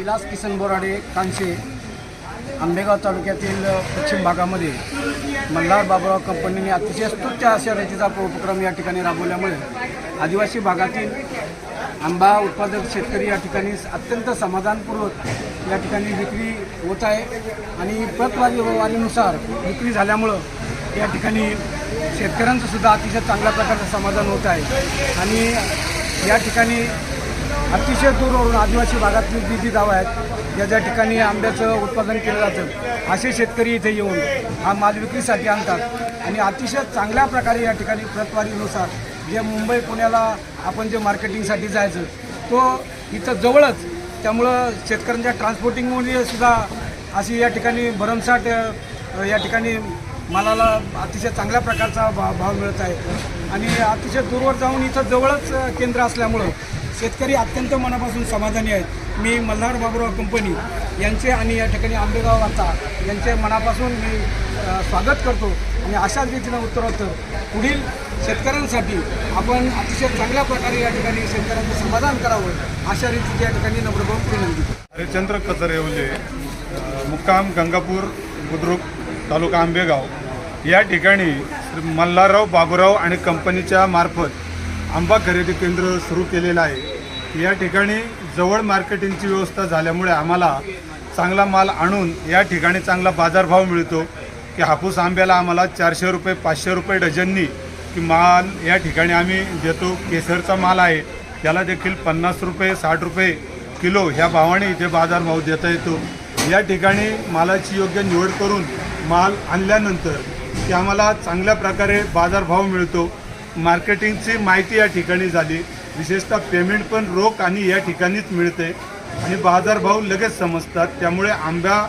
विलास किसन बोराडे कांशे आंबेगाव तालुक्यातील पश्चिम भागामध्ये मल्हार बाबुराव कंपनीने अतिशय स्तुत्य अशा रचीचा उपक्रम या ठिकाणी राबवल्यामुळे आदिवासी भागातील आंबा उत्पादक शेतकरी या ठिकाणी अत्यंत समाधानपूर्वक या ठिकाणी विक्री होत आहे आणि प्रतवादीवारीनुसार विक्री झाल्यामुळं या ठिकाणी शेतकऱ्यांचं सुद्धा अतिशय चांगल्या प्रकारचं समाधान होत आहे. आणि या ठिकाणी अतिशय दूरवरून आदिवासी भागातील जी जी गावं आहेत ज्या ज्या ठिकाणी आंब्याचं उत्पादन केलं जातं असे शेतकरी इथे येऊन हा माल विक्रीसाठी आणतात. आणि अतिशय चांगल्या प्रकारे या ठिकाणी प्रतवारीनुसार जे मुंबई पुण्याला आपण जे मार्केटिंगसाठी जायचं तो इथं जवळच त्यामुळं शेतकऱ्यांच्या ट्रान्सपोर्टिंगमुळे सुद्धा अशी या ठिकाणी भरमसाठ या ठिकाणी मालाला अतिशय चांगल्या प्रकारचा भाव भाव मिळत आहे. आणि अतिशय दूरवर जाऊन इथं जवळच केंद्र असल्यामुळं शेतकरी अत्यंत मनापासून समाधानी आहेत. मी मल्हार बाबुराव कंपनी यांचे आणि या ठिकाणी आंबेगाव वार्ता यांचे मनापासून मी स्वागत करतो आणि अशाच रीतीनं उत्तरोत्तर. पुढील शेतकऱ्यांसाठी आपण अतिशय चांगल्या प्रकारे या ठिकाणी शेतकऱ्यांचं समाधान करावं अशा रीतीची या ठिकाणी नम्रभाव विनंती. हरिचंद्र कचरेवले मुक्काम गंगापूर बुद्रुक तालुका आंबेगाव. या ठिकाणी मल्हारराव बाबुराव आणि कंपनीच्या मार्फत आंबा खरेदी केंद्र सुरू केलेलं आहे. या ठिकाणी जवळ मार्केटिंगची व्यवस्था झाल्यामुळे आम्हाला चांगला माल आणून या ठिकाणी चांगला बाजारभाव मिळतो. की हापूस आंब्याला आम्हाला चारशे रुपये पाचशे रुपये डझननी की माल या ठिकाणी आम्ही देतो. केसरचा माल आहे त्याला देखील पन्नास रुपये साठ रुपये किलो ह्या भावाने इथे बाजारभाव देता येतो. या ठिकाणी मालाची योग्य निवड करून माल आणल्यानंतर की आम्हाला चांगल्या प्रकारे बाजारभाव मिळतो. मार्केटिंगची माहिती या ठिकाणी झाली. विशेषतः पेमेंट पण रोख आणि या ठिकाणीच मिळते. आणि बाजारभाव लगेच समजतात. त्यामुळे आंब्या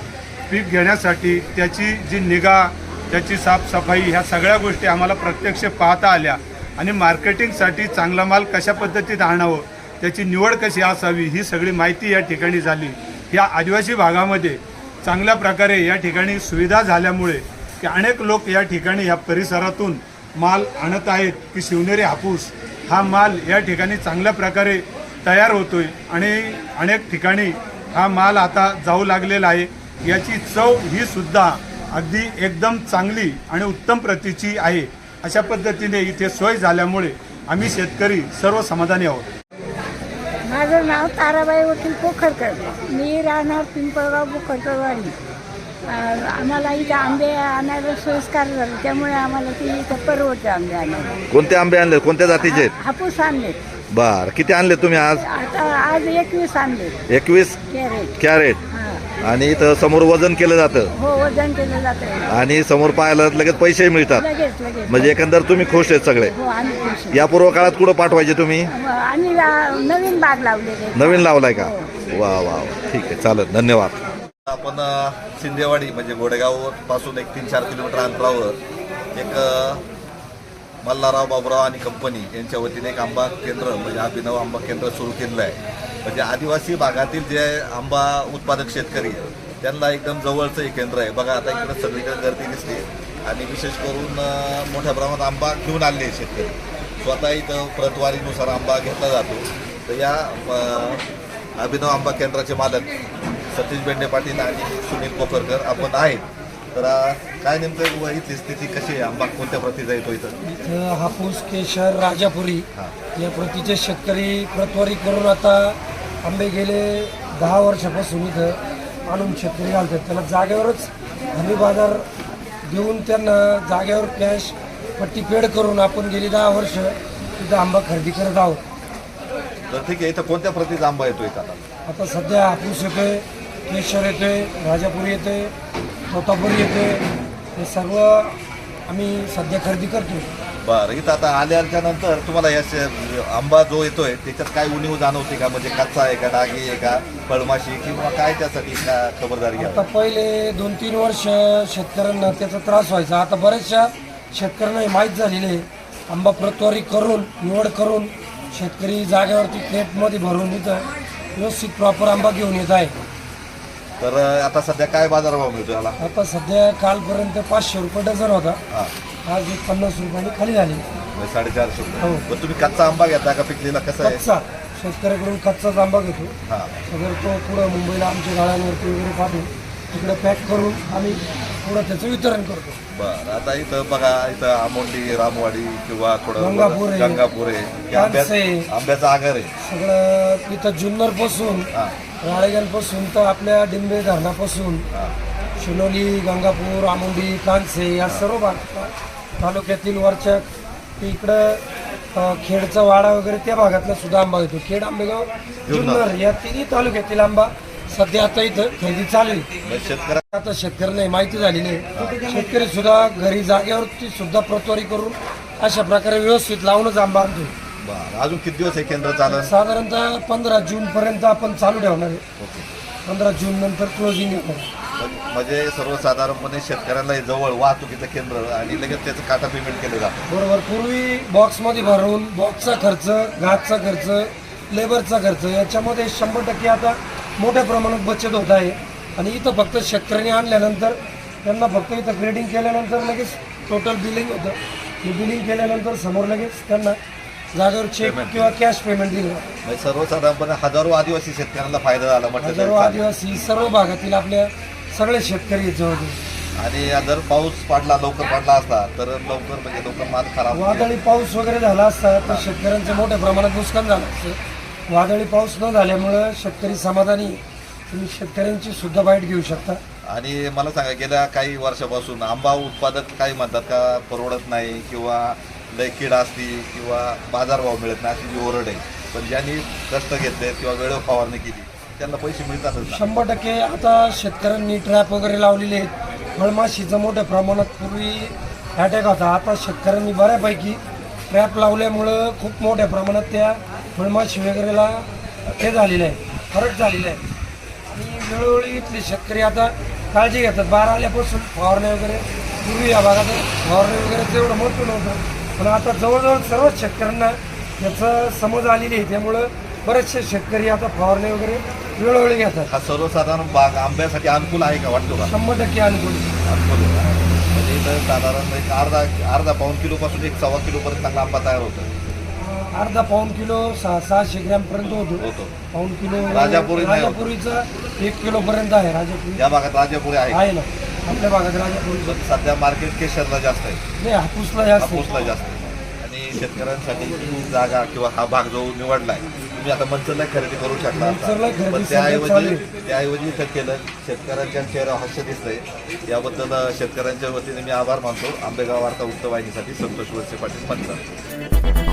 पीक घेण्यासाठी त्याची जी निगा त्याची साफसफाई ह्या सगळ्या गोष्टी आम्हाला प्रत्यक्ष पाहता आल्या. आणि मार्केटिंगसाठी चांगला माल कशा पद्धतीत आणावं त्याची निवड कशी असावी ही सगळी माहिती या ठिकाणी झाली. या आदिवासी भागामध्ये चांगल्या प्रकारे या ठिकाणी सुविधा झाल्यामुळे की अनेक लोक या ठिकाणी या परिसरातून माल आणत आहेत की शिवनेरी हापूस हा माल या ठिकाणी चांगल्या प्रकारे तयार होतोय आणि अनेक ठिकाणी हा माल आता जाऊ लागलेला आहे. याची चव ही सुद्धा अगदी एकदम चांगली आणि उत्तम प्रतीची आहे. अशा पद्धतीने इथे सोय झाल्यामुळे आम्ही शेतकरी सर्व समाधानी आहोत. माझं नाव ताराबाई वकील पोखरकर. मी राहणार पिंपळगाव पोखरकरवाडी आम्हाला इथे आंबे आणायला सोयीस्कार झालं त्यामुळे आम्हाला ती इथं परवडते आंबे आणायला. कोणते आंबे आणले? कोणत्या जातीचे? आहेत हापूस आणले. बर किती आणले तुम्ही आज? आता आज एकवीस आणले. एकवीस? कॅरेट. कॅरेट. हां. आणि इथं समोर वजन केलं जातं. हो वजन केलं जातं. आणि समोर तर लगेच पैसेही मिळतात. लगेच लगेच. म्हणजे एकंदर तुम्ही खुश आहेत सगळे. हो आम्ही खुश आहे. या पूर्व काळात कुठं पाठवायचे तुम्ही? आम्ही ला- नवीन बाग लावलेले नवीन लावलाय का? वा वा वा. ठीक आहे चालेल. धन्यवाद. आपण शिंदेवाडी म्हणजे गोडेगावपासून एक तीन चार किलोमीटर अंतरावर एक मल्हारराव बाबुराव आणि कंपनी यांच्या वतीने एक आंबा केंद्र म्हणजे अभिनव आंबा केंद्र सुरू केलेलं आहे. म्हणजे आदिवासी भागातील जे आंबा उत्पादक शेतकरी त्यांना एकदम जवळचं हे केंद्र आहे. बघा आता इकडे सगळीकडे गर्दी दिसते. आणि विशेष करून मोठ्या प्रमाणात आंबा घेऊन आणले आहे शेतकरी. स्वतः इथं प्रतवारीनुसार आंबा घेतला जातो. तर या अभिनव आंबा केंद्राचे मालक सतीश बेंडे पाटील आणि सुनील कोपरकर आपण आहेत. तर काय नेमकं इथली स्थिती कशी आहे? आंबा कोणत्या प्रतीचा येतो इथं? इथं हापूस केशर राजापुरी. या प्रतीचे शेतकरी प्रतवारी करून आता आंबे गेले दहा वर्षापासून इथं आणून शेतकरी घालतात. त्याला जागेवरच हमी बाजार देऊन त्यांना जागेवर कॅश पट्टी पेड करून आपण गेली दहा वर्ष तिथं आंबा खरेदी करत आहोत. तर ठीक आहे इथं कोणत्या प्रतीचा आंबा येतो इथं? आता आता सध्या हापूस येतोय केशर येतोय राजापुरी येतोय तोतापुरी येतोय. हे सर्व आम्ही सध्या खरेदी करतो बरं इथं आता आल्याच्यानंतर तुम्हाला या शे- आंबा जो येतोय त्याच्यात काय उणीव जाणवते का? म्हणजे कच्चा आहे का डागी आहे का फळमाशी किंवा काय त्यासाठी का खबरदारी घ्या आता पहिले दोन तीन वर्ष शेतकऱ्यांना त्याचा त्रास व्हायचा. आता बऱ्याचशा शेतकऱ्यांना हे माहीत झालेले आहे. आंबा प्रतवारी करून निवड करून शेतकरी जागेवरती क्रेटमध्ये भरून इथं व्यवस्थित प्रॉपर आंबा घेऊन येत आहे. तर आता सध्या काय बाजारभाव मिळतो याला? आता सध्या कालपर्यंत पाचशे रुपये डझन होता. हां. आज एक पन्नास रुपयांनी खाली झाली. म्हणजे साडेचारशे रुपये. हो. पण तुम्ही कच्चा आंबा घेता का पिकलेला? कसा आहे? कच्चा. शेतकऱ्याकडून कच्चाच आंबा घेतो. हां. अगर तो पुढं मुंबईला आमच्या गाळ्यांवरती वगैरे पाठवून तिकडे पॅक करून आम्ही पुढं त्याचं वितरण करतो. बरं आता इथं बघा इथं आमोंडी रामवाडी किंवा थोडं गंगापूर. आहे. गंगापूर आहे आंब्या. आंब्याचा आगर आहे. सगळं इथं जुन्नरपासून हां. राळेगणपासून तर आपल्या डिंबे धरणापासून हां. शिनोली गंगापूर आमुंडी कांसे या सर्व भाग तालुक्यातील वरच्या इकडं अ, खेडचा वाडा वगैरे त्या भागातला सुद्धा आंबा येतो. खेड आंबेगाव जुन्नर या तिन्ही तालुक्यातील आंबा सध्या आता इथं खरेदी चालू आहे. आता शेतकऱ्यांना माहिती झालेली आहे. शेतकरी सुद्धा घरी जागेवरती सुद्धा प्रतवारी करून अशा प्रकारे व्यवस्थित लावूनच आंबा आणतो बरं अजून किती दिवस हे केंद्र चालेल साधारणतः पंधरा जून पर्यंत आपण चालू ठेवणार आहे. ओके. पंधरा जून नंतर क्लोजिंग येणार म्हण- म्हणजे सर्वसाधारणपणे शेतकऱ्यांना हे जवळ वाहतुकीचं केंद्र आणि लगेच त्याचं काटा पेमेंट केलं जातं. बरोबर पूर्वी बॉक्समध्ये भरून बॉक्सचा खर्च घातचा खर्च लेबरचा खर्च याच्यामध्ये शंभर टक्के आता मोठ्या प्रमाणात बचत होत आहे आणि इथं फक्त शेतकऱ्यांनी आणल्यानंतर त्यांना फक्त इथं ग्रेडिंग केल्यानंतर लगेच टोटल बिलिंग होतं हे बिलिंग केल्यानंतर समोर लगेच त्यांना जागेवर चेक. किंवा कॅश पेमेंट दिलं. म्हणजे सर्वसाधारणपणे हजारो आदिवासी शेतकऱ्यांना फायदा झाला म्हटलं तरी हजारो चालेल. आदिवासी सर्व भागातील आपल्या सगळे शेतकरी याच्यामध्ये आणि जर पाऊस पडला लवकर पडला असता तर लवकर म्हणजे लवकर माल खराब वादळी पाऊस वगैरे झाला असता तर शेतकऱ्यांचं मोठ्या प्रमाणात नुकसान झालं असतं वादळी पाऊस न झाल्यामुळं शेतकरी समाधानी. तुम्ही शेतकऱ्यांची सुद्धा बाईट घेऊ शकता. आणि मला सांगा गेल्या काही वर्षापासून आंबा उत्पादक काही म्हणतात का परवडत नाही किंवा लय कीड असती किंवा बाजारभाव मिळत नाही अशी जी ओरड आहे. पण ज्यांनी कष्ट घेतले किंवा वेळेवर फवारणी केली त्यांना पैसे मिळतातच ना शंभर टक्के आता शेतकऱ्यांनी ट्रॅप वगैरे लावलेले आहेत. फळमाशीचं मोठ्या प्रमाणात पूर्वी अटॅक होता. आता शेतकऱ्यांनी बऱ्यापैकी ट्रॅप लावल्यामुळं खूप मोठ्या प्रमाणात त्या फळमाशी वगैरेला हे झालेलं आहे फरक झालेला आहे. आणि वेळोवेळी इथले शेतकरी आता काळजी घेतात. बारा आल्यापासून फवारण्या वगैरे पूर्वी या भागात फवारणी वगैरे तेवढं महत्त्व नव्हतं. पण आता जवळजवळ सर्वच शेतकऱ्यांना याचं समज आलेली आहे. त्यामुळं बरेचसे शेतकरी आता फवारणी वगैरे वेळोवेळी घेतात. हा सर्वसाधारण बाग आंब्यासाठी अनुकूल आहे का वाटतो का? शंभर टक्के अनुकूल अनुकूल आहे? म्हणजे इथं साधारण एक अर्धा अर्धा पाऊन किलोपासून एक सव्वा किलोपर्यंत चांगला आंबा तयार होतो. अर्धा पाऊन किलो सहा सहाशे ग्रॅम पर्यंत होतो. होतो. पाऊन किलो राजापुरी नाही होत. राजापुरीचा एक किलो पर्यंत आहे राजापुरी. या भागात राजापुरी आहे. आहे ना. आपल्या भागात राजापुरी. पण सध्या मार्केट केशरला जास्त आहे. नाही हापूसला जास्त आहे. हापूसला जास्त आहे. आणि शेतकऱ्यांसाठी ही जागा किंवा हा भाग जो निवडलाय तुम्ही आता मंचरला खरेदी करू शकता. मंचरला आता. खरेदी पण सध्या चालू त्याऐवजी आहे. त्याऐवजी इथं केलं शेतकऱ्यांच्या चेहरा हास्य दिसतंय. याबद्दल शेतकऱ्यांच्या वतीने मी आभार मानतो. आंबेगाव वार्ता वृत्तवाहिनीसाठी संतोष वळसे पाटील पंचायत